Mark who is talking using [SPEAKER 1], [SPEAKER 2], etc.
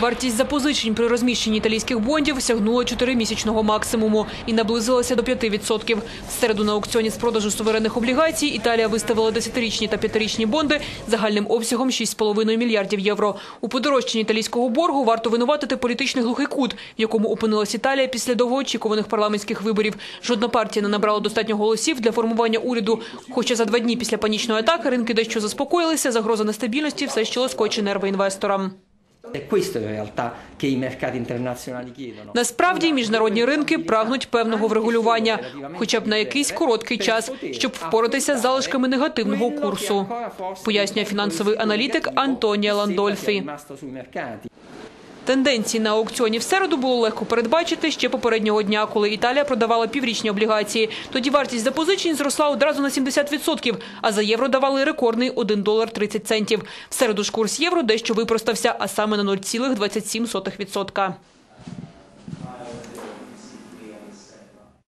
[SPEAKER 1] Вартість запозичень при розміщенні італійських бондів сягнула чотиримісячного максимуму і наблизилася до 5%. В середу на аукціоні з продажу суверенних облігацій Італія виставила 10-річні та 5-річні бонди загальним обсягом 6,5 мільярдів євро. У подорожчанні італійського боргу варто винуватити політичний глухий кут, в якому опинилась Італія після довгоочікуваних парламентських виборів. Жодна партія не набрала достатньо голосів для формування уряду. Хоча за два дні після панічної атаки ринки дещо заспокоїлися, загроза нестабільності все ще лоскоче нерви інвесторам. Насправді міжнародні ринки прагнуть певного врегулювання, хоча б на якийсь короткий час, щоб впоратися з залишками негативного курсу. Пояснює фінансовий аналітик Антонія Ландольфі. Тенденції на аукціоні в середу було легко передбачити ще попереднього дня, коли Італія продавала піврічні облігації. Тоді вартість запозичень зросла одразу на 70%, а за євро давали рекордний 1 долар 30 центів. В середу ж курс євро дещо випростався, а саме на 0,27%.